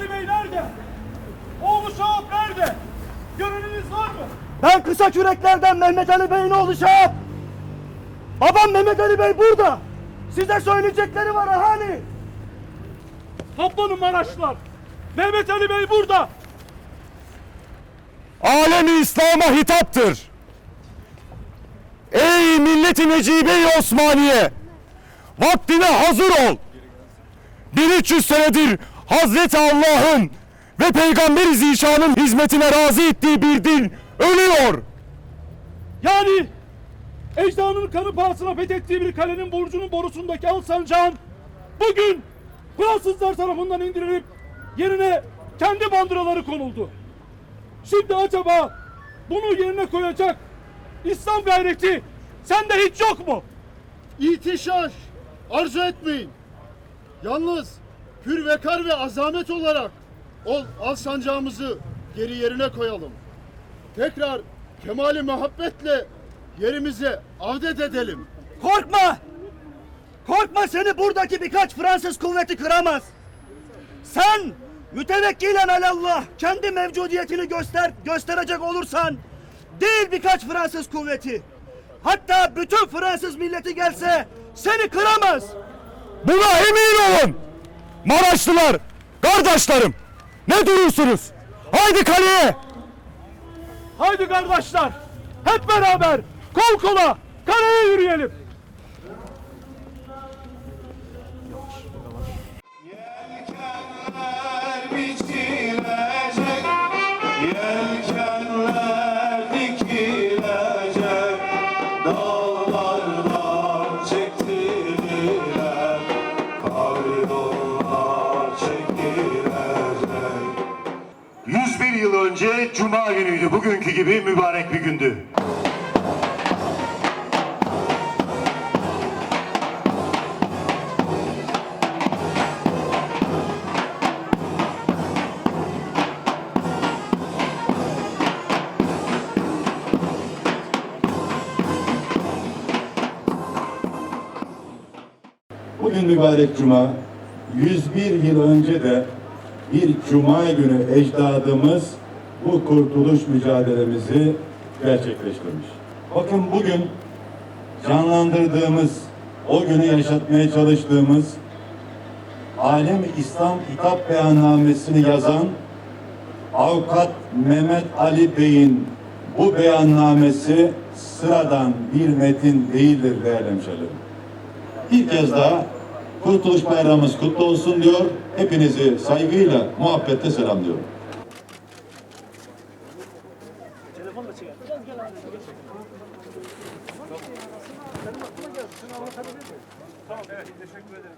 Ali Bey nerede? Oğlu Şahap nerede? Göreniniz var mı? Ben kısa küreklerden Mehmet Ali Bey'in oğlu Şahap. Babam Mehmet Ali Bey burada. Size söyleyecekleri var ahali. Toplanın Maraşlılar. Mehmet Ali Bey burada. alemi İslam'a hitaptır. Ey milleti Necibe-i Osmaniye! Vaktine hazır ol! 1300 senedir Hazreti Allah'ın ve Peygamber-i Zişan'ın hizmetine razı ettiği bir din ölüyor. Yani ecdanın kanı pahasına fethettiği bir kalenin burcunun borusundaki al sancağın bugün Fransızlar tarafından indirilip yerine kendi bandıraları konuldu. Şimdi acaba bunu yerine koyacak İslam gayreti sende hiç yok mu? İhtişaş arzu etmeyin. Yalnız pür vekar ve azamet olarak ol al sancağımızı geri yerine koyalım. Tekrar kemali muhabbetle yerimize avdet edelim. Korkma. Korkma seni buradaki birkaç Fransız kuvveti kıramaz. Sen mütevekkilen alallah kendi mevcudiyetini göster gösterecek olursan değil birkaç Fransız kuvveti. Hatta bütün Fransız milleti gelse seni kıramaz. Buna emin olun. Maraşlılar, kardeşlerim. Ne durursunuz? Haydi kaleye. Haydi kardeşler hep beraber kol kola kaleye yürüyelim. 101 yıl önce Cuma günüydü, bugünkü gibi mübarek bir gündü. Bugün mübarek cuma, 101 yıl önce de bir cuma günü ecdadımız bu kurtuluş mücadelemizi gerçekleştirmiş. Bakın bugün canlandırdığımız, o günü yaşatmaya çalıştığımız Alem İslam Kitap Beyannamesini yazan Avukat Mehmet Ali Bey'in bu beyannamesi sıradan bir metin değildir değerli hemşehrilerim. Bir kez daha Kurtuluş Bayramımız kutlu olsun diyor. Hepinizi saygıyla, muhabbetle selamlıyorum. Tamam evet teşekkür ederim.